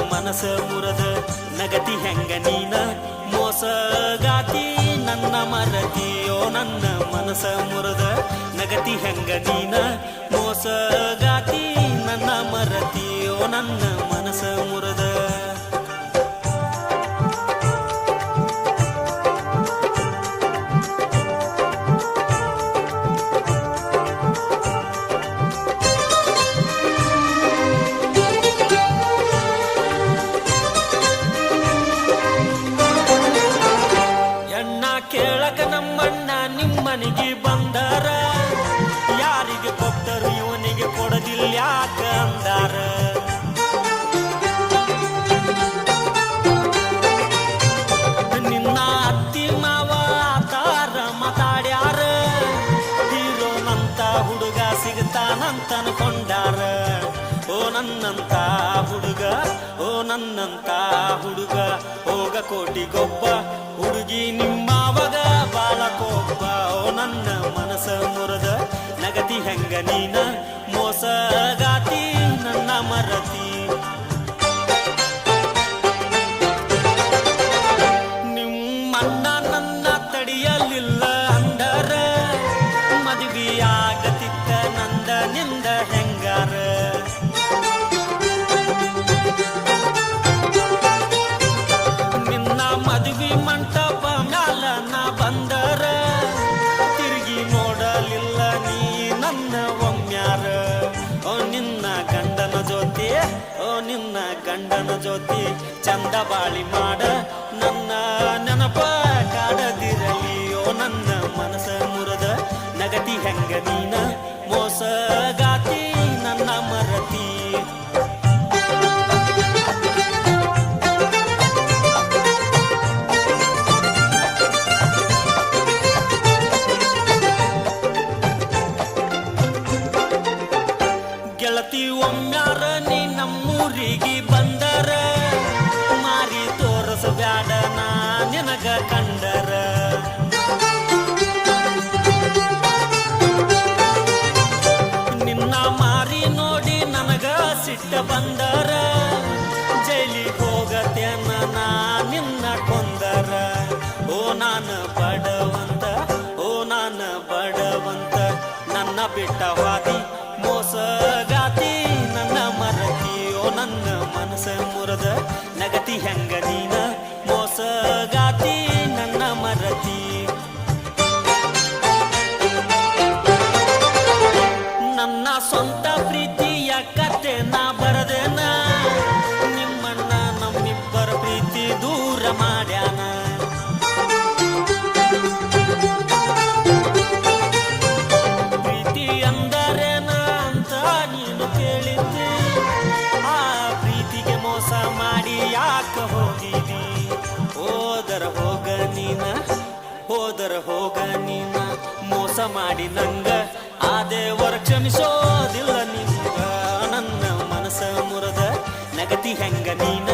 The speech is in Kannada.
ಮನಸ ಮುರದ ನಗತಿ ಹೆಂಗ ನೀನ? ಮೋಸಗಾತಿ ನನ್ನ ಮರತಿಯೋ? ನನ್ನ ಮನಸ ಮುರದ ನಗತಿ ಹೆಂಗ ನೀನ? ಮೋಸಗಾತಿ ನನ್ನ ಮರತಿಯೋ? ನನ್ನ ಮನಸ ಮುರದ ಕೇಳಕ ನಮ್ಮಣ್ಣ ನಿಮ್ಮನಿಗೆ ಬಂದಾರ. ಯಾರಿಗೆ ಕೊಟ್ಟರು ಇವನಿಗೆ ಕೊಡದಿಲ್ಲ ಯಾಕ ಅಂದಾರ. ನಿನ್ನ ಅತ್ತಿ ಮಾವ ಆತಾರ ಮಾತಾಡ್ಯಾರ. ಹೀರೋನಂತ ಹುಡುಗ ಸಿಗ್ತಾನಂತ ಅನ್ಕೊಂಡಾರ. ಓ ನನ್ನಂತ ಹುಡುಗ, ಓ ನನ್ನಂತ ಹುಡುಗ, ಹೋಗ ಕೋಟಿಗೊಬ್ಬ ಹುಡುಗಿ ನಿಮ್ಮವಗ ಓ ನನ್ನ ಮನಸ ಮುರದ ನಗತಿ ಹೆಂಗ ನೀನ? ಮೋಸಗಾತಿ ನನ್ನ ಮರತಿ. ನಿಮ್ಮಣ್ಣ ನನ್ನ ತಡಿಯಲಿಲ್ಲ ಅಂದರ ಮದುವೆಯಾಗತಿತ್ತ ನಂದ ನಿಂದ ಜೊತೆ ಚಂದ ಬಾಳಿ ಮಾಡ. ನನ್ನ ನೆನಪ ಕಾಡದಿರಲಿ ಓ ನನ್ನ ಮನಸ ಮುರದ ನಗತಿ ಹೆಂಗ ನೀನ? ಮೋಸಗಾತಿ ನನ್ನ ಮರತಿ. ಗೆಳತಿ ಒಮ್ಮ್ಯಾರ ನೀ ನಮ್ಮೂರಿಗೆ ಸಿಟ್ಟ ಬಂದರ ಜೈಲಿ ಹೋಗತೇನ ನಾ ನಿನ್ನ ಕೊಂದರ. ಓ ನಾನು ಬಡವಂತ, ಓ ನಾನು ಬಡವಂತ, ನನ್ನ ಬಿಟ್ಟ ವಾದಿ ಮೋಸಗಾತಿ ನನ್ನ ಮರತಿ ಓ ನನ್ನ ಮನಸ ಮುರದ ನಗತಿ ಹೆಂಗ ನೀನ? ಮೋಸಗಾತಿ ನನ್ನ ಮರತಿ. ನನ್ನ ಸ್ವಂತ ಪ್ರೀತಿಯ ಕತೆ ನಾ ಬರದೇನ? ನಿಮ್ಮನ್ನ ನಮ್ಮಿಬ್ಬರ ಪ್ರೀತಿ ದೂರ ಮಾಡ್ಯಾನ. ಪ್ರೀತಿ ಅಂದರೇನ ಅಂತ ನೀನು ಕೇಳಿದ್ದೆ? ಆ ಪ್ರೀತಿಗೆ ಮೋಸ ಮಾಡಿ ಯಾಕ ಹೋಗಿದಿ? ಹೋದರ ಹೋಗ ನೀನ, ಹೋದರ ಹೋಗ ನೀನ. ಮೋಸ ಮಾಡಿ ನಂಗ ಆ ದೇವರ ಕ್ಷಮಿಸೋದಿಲ್ಲ ನನ್ನ ಮುರದ ನಗತಿ ಹೆಂಗ ನೀನ?